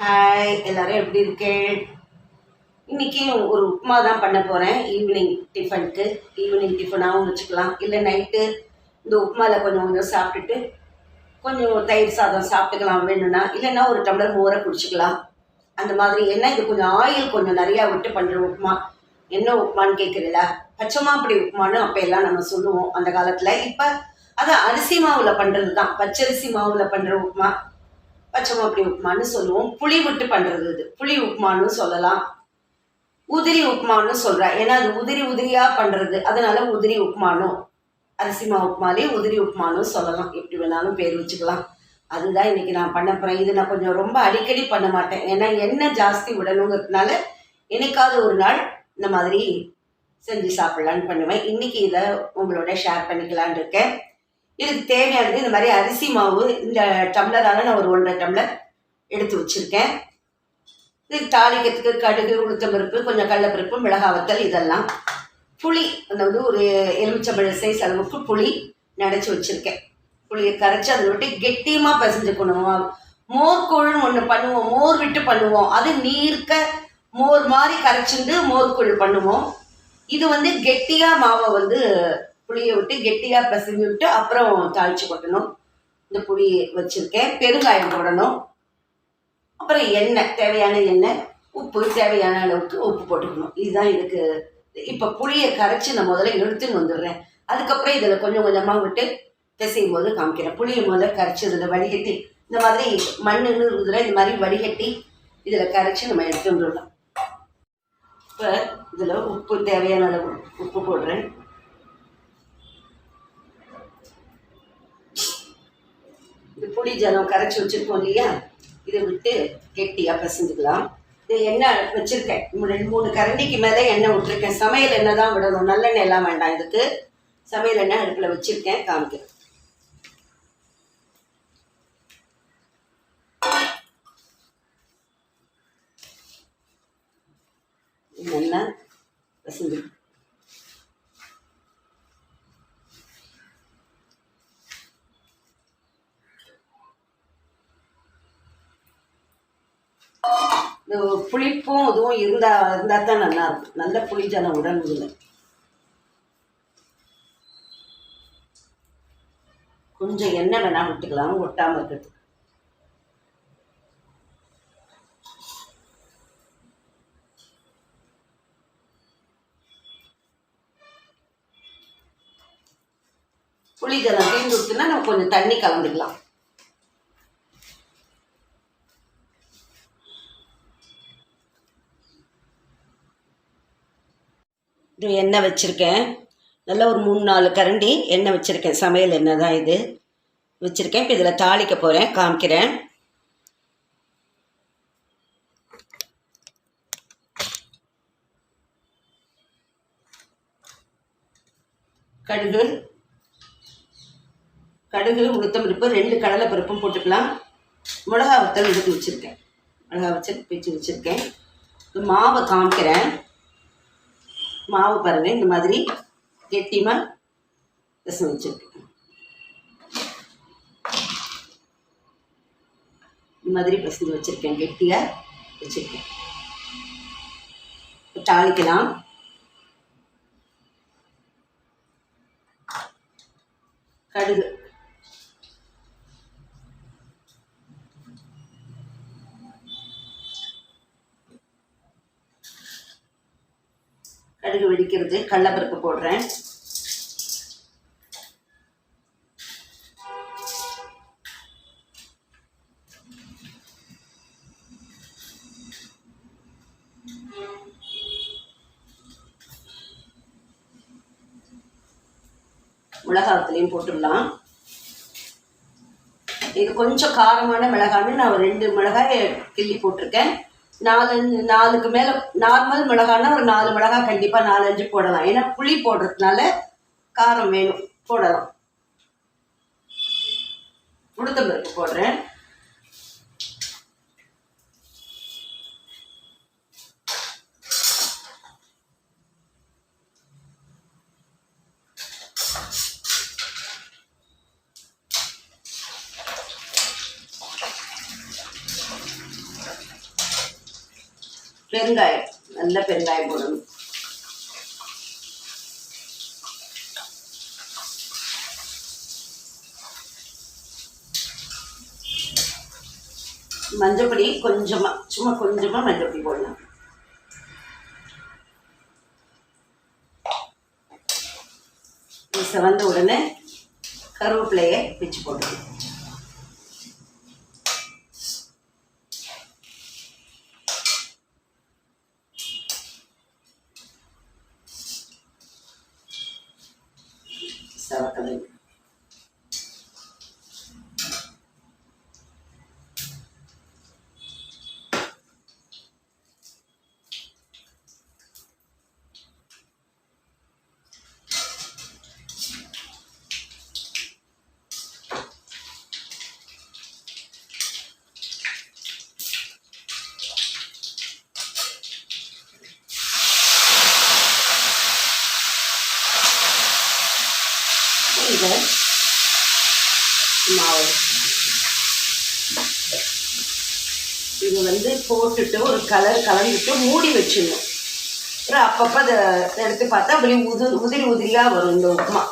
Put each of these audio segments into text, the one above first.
Hi எல்லாரும் எப்படி இருக்கேன் இன்றைக்கி ஒரு உப்புமா தான் பண்ண போகிறேன் ஈவினிங் டிஃபனுக்கு ஈவினிங் டிஃபனாகவும் வச்சுக்கலாம். இல்லை நைட்டு இந்த உப்புமாவில் கொஞ்சம் கொஞ்சம் சாப்பிட்டுட்டு கொஞ்சம் தயிர் சாதம் சாப்பிட்டுக்கலாம் வேணும்னா. இல்லைன்னா ஒரு டம்ளர் மோரை குடிச்சுக்கலாம். அந்த மாதிரி என்ன இது கொஞ்சம் ஆயில் கொஞ்சம் நிறையா விட்டு பண்ணுற உப்புமா. என்ன உப்புமான்னு கேட்குறீங்களா? பச்சை மாப்பிடி உப்புமான்னு அப்போ எல்லாம் நம்ம சொல்லுவோம் அந்த காலத்தில். இப்போ அது அரிசி மாவில் பண்ணுறது தான் பச்சரிசி மாவில் பண்ணுற உப்புமா. பச்சை அப்படி உப்புமான்னு சொல்லுவோம். புளி விட்டு பண்ணுறது இது. புளி உப்புமான்னு சொல்லலாம். உதிரி உப்புமான்னு சொல்கிறேன் ஏன்னா அது உதிரி உதிரியாக பண்ணுறது அதனால உதிரி உப்புமானும் அரிசி மாவு உப்புமாலே உதிரி உப்புமானும் சொல்லலாம். எப்படி வேணாலும் பேர் வச்சுக்கலாம். அதுதான் இன்னைக்கு நான் பண்ண போகிறேன் இது நான் கொஞ்சம் ரொம்ப அடிக்கடி பண்ண மாட்டேன். ஏன்னா எண்ணெய் ஜாஸ்தி விடணுங்கிறதுனால என்னைக்காவது ஒரு நாள் இந்த மாதிரி செஞ்சு சாப்பிட்லான்னு பண்ணுவேன். இன்னைக்கு இதை உங்களோட ஷேர் பண்ணிக்கலான்னு இருக்கேன். இதுக்கு தேவையானது இந்த மாதிரி அரிசி மாவு இந்த டம்ளரால் நான் ஒரு ஒன்றரை டம்ளர் எடுத்து வச்சுருக்கேன். இது தாளிக்கிறதுக்கு கடுகு உளுத்தம்பருப்பு கொஞ்சம் கடலப்பருப்பு மிளகாவத்தல் இதெல்லாம். புளி அதாவது ஒரு எலுமிச்சம்பழ சைஸ் அளவுக்கு புளி நினச்சி வச்சுருக்கேன். புளியை கரைச்சி அதை விட்டு கெட்டியமாக பிசைஞ்சுக்கணும். மோர் கொழுன்னு ஒன்று பண்ணுவோம். மோர் விட்டு பண்ணுவோம். அது நீர்க்க மோர் மாதிரி கரைச்சிட்டு மோர் கொழு பண்ணுவோம். இது வந்து கெட்டியாக மாவை வந்து புளியை விட்டு கெட்டியாக பிசைஞ்சு விட்டு அப்புறம் தாளித்து கொட்டணும். இந்த புளி வச்சுருக்கேன். பெருங்காயம் போடணும். அப்புறம் எண்ணெய் தேவையான எண்ணெய் உப்பு தேவையான அளவுக்கு உப்பு போட்டுக்கணும். இதுதான் இதுக்கு இப்போ புளியை கரைச்சி நான் முதல்ல எடுத்துன்னு வந்துடுறேன். அதுக்கப்புறம் இதில் கொஞ்சம் கொஞ்சமாக விட்டு பிசையும் போது காமிக்கிறேன். புளியை முதல்ல கரைச்சி இதில் வடிகட்டி இந்த மாதிரி மண்ணுன்னு இருக்குதுல இந்த மாதிரி வடிகட்டி இதில் கரைச்சி நம்ம எடுத்துட்டு வந்துடலாம். இப்போ இதில் உப்பு தேவையான அளவு உப்பு போடுறேன். இது புளி ஜலம் கரைச்சி வச்சுருக்கோம் இல்லையா? இதை விட்டு கெட்டியாக பிசைஞ்சுக்கலாம் இது எண்ணெய் வச்சுருக்கேன். ரெண்டு மூணு கரண்டிக்கு மேலே எண்ணெய் விட்டுருக்கேன். சமையல் எண்ணெய் தான் விடணும். நல்லெண்ணெய் எல்லாம் வேண்டாம் இதுக்கு. சமையல் எண்ணெய் அடுப்பில் வச்சுருக்கேன். காமிக்கிறேன். என்ன பசங்க இந்த புளிப்பும் இதுவும் இருந்தா இருந்தால் தான் நல்லா இருக்கும். நல்ல புளிஜலம் உடம்புல கொஞ்சம் எண்ணெய் வேணால் விட்டுக்கலாம் ஒட்டாமல் இருக்கிறது புளி ஜலம் தீர்ந்து விட்டுனா நம்ம கொஞ்சம் தண்ணி கலந்துக்கலாம். இது எண்ணெய் வச்சுருக்கேன். நல்லா ஒரு மூணு நாலு கரண்டி எண்ணெய் வச்சுருக்கேன். சமையல் எண்ணெய் தான் இது. வச்சுருக்கேன். இப்போ இதில் தாளிக்க போகிறேன் காமிக்கிறேன். கடுகு. கடுகு உளுத்தம் பருப்பு ரெண்டு கடலை பருப்பும் போட்டுக்கலாம். மிளகா வத்தல் எடுத்து வச்சுருக்கேன். மிளகா வச்சல் பிச்சு வச்சுருக்கேன். மாவை காமிக்கிறேன். மாவு பாருங்கள் இந்த மாதிரி கெட்டியமாக ரசம் வச்சுருக்கேன் இந்த மாதிரி பிசைஞ்சு வச்சுருக்கேன் கெட்டியாக வச்சுருக்கேன். தாளிக்கலாம். கடுகு. கடுகு கடலப்பருப்பு போடுறேன். மிளகாத்துலேயும் போட்டுடலாம். இது கொஞ்சம் காரமான மிளகான்னு நான் ஒரு ரெண்டு மிளகாய் கிள்ளி போட்டிருக்கேன். நாலு நாலுக்கு மேலே நார்மல் மிளகான்னா ஒரு நாலு மிளகாய் கண்டிப்பாக நாலஞ்சு போடலாம். ஏன்னா புளி போடுறதுனால காரம் வேணும். போடலாம். உளுத்தம்பருப்பு போடுறேன். பெருங்காயம் நல்ல பெருங்காயம் போடணும். மஞ்சப்பொடி கொஞ்சமா சும்மா கொஞ்சமா மஞ்சப்பொடி போடலாம். இது செவந்த உடனே கருவேப்பிலையை பிச்சு போடணும் செவக்கலை இது இது வந்து போட்டுட்டு ஒரு கலர் கலந்துட்டு மூடி வச்சிடணும். அப்புறம் அப்பப்போ அதை எடுத்து பார்த்தா அப்படியே உது உதிரி உதிரியாக வரும் இந்த உப்புமா.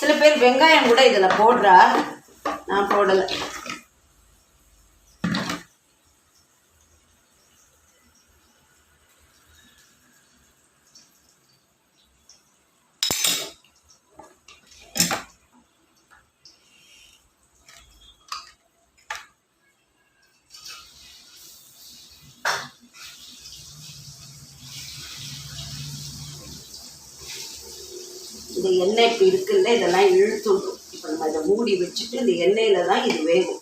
சில பேர் வெங்காயம் கூட இதில் போடுறா. நான் போடலை. இந்த எண்ணெய் இப்போ இருக்குல்ல இதெல்லாம் இழுத்துடும் இப்போ நம்ம இதை மூடி வச்சுட்டு இந்த எண்ணெயில் தான் இது வேகும்.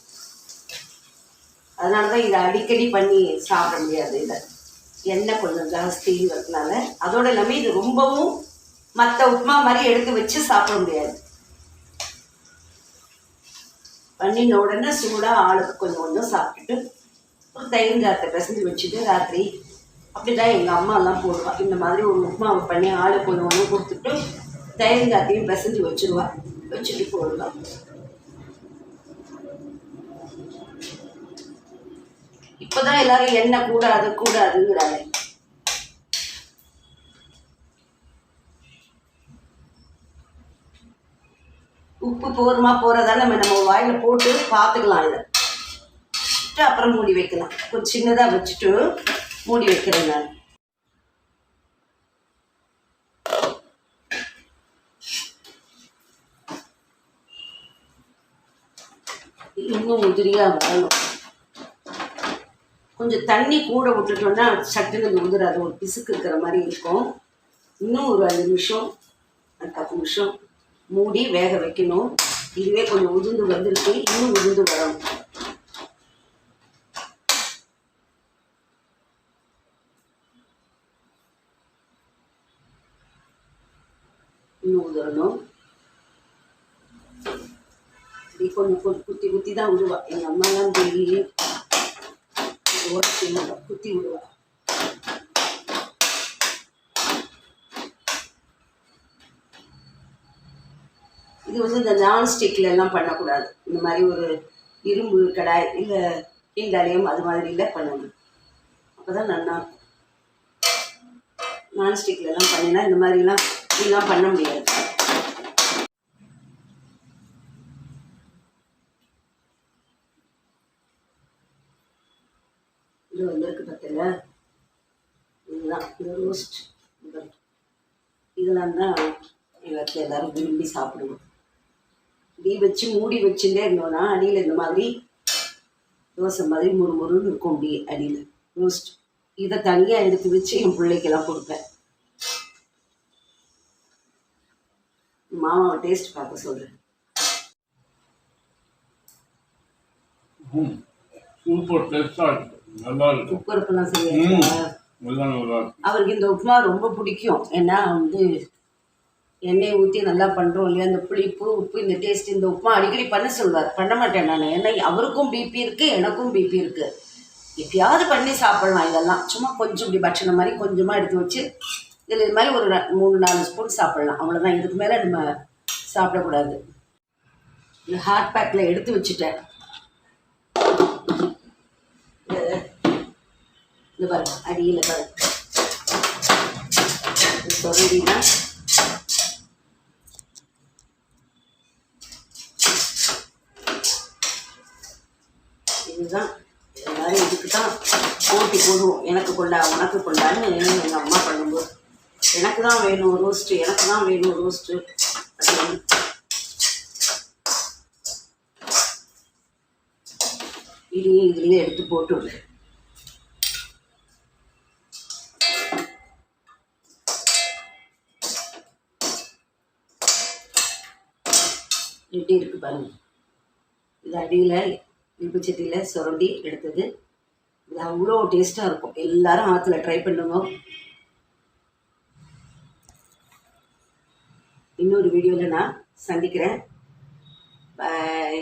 அதனால தான் இதை அடிக்கடி பண்ணி சாப்பிட முடியாது இதை. எண்ணெய் கொஞ்சம் ஜாஸ்திங்கிறதுனால அதோட இல்லாமல் இது ரொம்பவும் மற்ற உப்புமா மாதிரி எடுத்து வச்சு சாப்பிட முடியாது. பண்ணின உடனே சூடாக ஆளுக்கு கொஞ்சம் கொஞ்சம் சாப்பிட்டுட்டு ஒரு தயிர் ஜாத்தை பிசைஞ்சு வச்சுட்டு ராத்திரி அப்படி தான் எங்கள் அம்மாலாம் போடுவாள் இந்த மாதிரி ஒரு உப்புமாவை பண்ணி ஆளுக்கு கொஞ்சம் ஒன்று கொடுத்துட்டு தயிர் ஜாத்தையும் பிசைஞ்சு வச்சுருவேன் வச்சுட்டு போடுவான் இப்போதான் எல்லாரும் எண்ணெய் கூடாது கூடாதுங்கிறாங்க உப்பு போருமா போறதால நம்ம நம்ம வாயில போட்டு பார்த்துக்கலாம் இதை அப்புறம் மூடி வைக்கலாம் கொஞ்சம் சின்னதாக வச்சுட்டு மூடி வைக்கிறேன் நான் இன்னும் உதிரியாக வரணும் கொஞ்சம் தண்ணி கூட விட்டுட்டோம்னா சட்டுன்னு இது உதிராது ஒரு பிசுக்கு இருக்கிற மாதிரி இருக்கும். இன்னும் ஒரு அஞ்சு நிமிஷம் பத்து நிமிஷம் மூடி வேக வைக்கணும். இதுவே கொஞ்சம் உதிர்ந்து வந்திருக்கு. இன்னும் உதிர்ந்து வரணும் இன்னும் உதிரணும். கொஞ்சம் கொஞ்சம் குத்தி குத்தி தான் விடுவா எங்கள் அம்மாலாம் டெய்லி உடச்சி குத்தி விடுவா இது வந்து இந்த நான்ஸ்டிக்ல எல்லாம் பண்ணக்கூடாது இந்த மாதிரி ஒரு இரும்பு கடாய் இல்லை கீழ்தாலியம் அது மாதிரில பண்ணணும் அப்போ தான் நல்லா இருக்கும் நான்ஸ்டிக்ல எல்லாம் பண்ணினா இந்த மாதிரிலாம் இதெல்லாம் பண்ண முடியாது இது வந்திருக்கு பார்த்தல இதுதான். இது ரோஸ்ட் இதெல்லாம் தான் எல்லாத்தையும் எல்லாரும் விரும்பி சாப்பிடுவோம். இப்படி வச்சு மூடி வச்சுட்டே இருந்தோம்னா அடியில் இந்த மாதிரி தோசை மாதிரி முறு முறுன்னு இருக்கும் அப்படி அடியில். ரோஸ்ட் இதை தனியாக எடுத்து வச்சு என் பிள்ளைக்கெல்லாம் கொடுப்பேன். மாமாவை டேஸ்ட் பார்க்க சொல்கிறேன் ம். சூப்பர் டேஸ்டாக இருக்குது நல்லா உப்பு இருப்பெல்லாம் ம் செய்ய எல்லாம் நல்லா இருக்கு அவருக்கு இந்த உப்புமா ரொம்ப பிடிக்கும். ஏன்னா வந்து எண்ணெய் ஊற்றி நல்லா பண்ணுறோம் இல்லையா? அந்த புளிப்பு உப்பு இந்த டேஸ்ட் இந்த உப்புமா அடிக்கடி பண்ண சொல்வார். பண்ண மாட்டேன் நான். ஏன்னா அவருக்கும் பிபி இருக்குது எனக்கும் பிபி இருக்குது எப்பயாவது பண்ணி சாப்பிடலாம் இதெல்லாம். சும்மா கொஞ்சம் இப்படி பட்சணம் மாதிரி கொஞ்சமாக எடுத்து வச்சு இதில் இது மாதிரி ஒரு மூணு நாலு ஸ்பூன் சாப்பிடலாம். அவ்வளோதான் இதுக்கு மேலே நம்ம சாப்பிடக்கூடாது. ஹாட் பேக்கில் எடுத்து வச்சுட்டேன். இந்த பாருங்க அடியில் பாருங்க. சொல்லினா இதுதான். எல்லாரும் இதுக்கு தான் போட்டி போடுவோம். எனக்கு கொண்டா உனக்கு கொண்டான்னு எங்கள் அம்மா பண்ணும்போது. எனக்கு தான் வேணும் ரோஸ்ட்டு எனக்கு தான் வேணும் ரோஸ்ட்டு அப்படின்னு இதையே இதுலேயே எடுத்து போட்டு விடு எப்படி இருக்கு பாருங்க. இது அடியில் இழுப்புச்சட்டியில் சுரண்டி எடுத்தது. இது அவ்வளோ டேஸ்ட்டாக இருக்கும். எல்லாரும் ஆற்றுல ட்ரை பண்ணுங்க. இன்னொரு வீடியோவில் நான் சந்திக்கிறேன். பாய்